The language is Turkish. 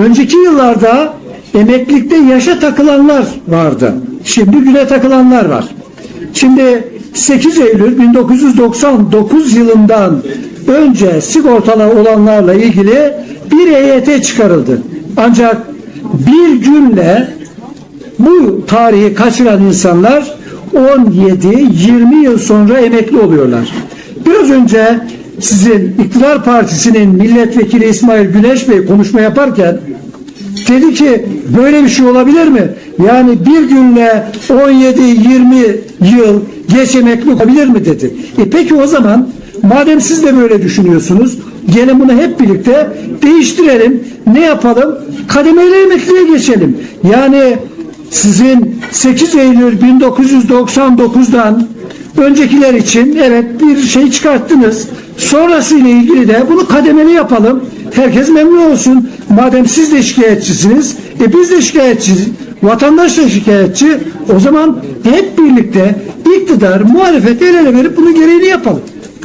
Önceki yıllarda emeklilikte yaşa takılanlar vardı. Şimdi güne takılanlar var. Şimdi 8 Eylül 1999 yılından önce sigortalı olanlarla ilgili bir EYT çıkarıldı. Ancak bir günle bu tarihi kaçıran insanlar 17-20 yıl sonra emekli oluyorlar. Biraz önce sizin iktidar partisinin milletvekili İsmail Güneş Bey konuşma yaparken dedi ki böyle bir şey olabilir mi? Yani bir günle 17-20 yıl geç emekli olabilir mi dedi. E peki o zaman madem siz de böyle düşünüyorsunuz gelin bunu hep birlikte değiştirelim. Ne yapalım? Kademeli emekliye geçelim. Yani sizin 8 Eylül 1999'dan öncekiler için evet bir şey çıkarttınız. Sonrası ile ilgili de bunu kademeli yapalım. Herkes memnun olsun. Madem siz de şikayetçisiniz, e biz de şikayetçiyiz. Vatandaş da şikayetçi. O zaman hep birlikte iktidar, muhalefet el ele verip bunun gereğini yapalım.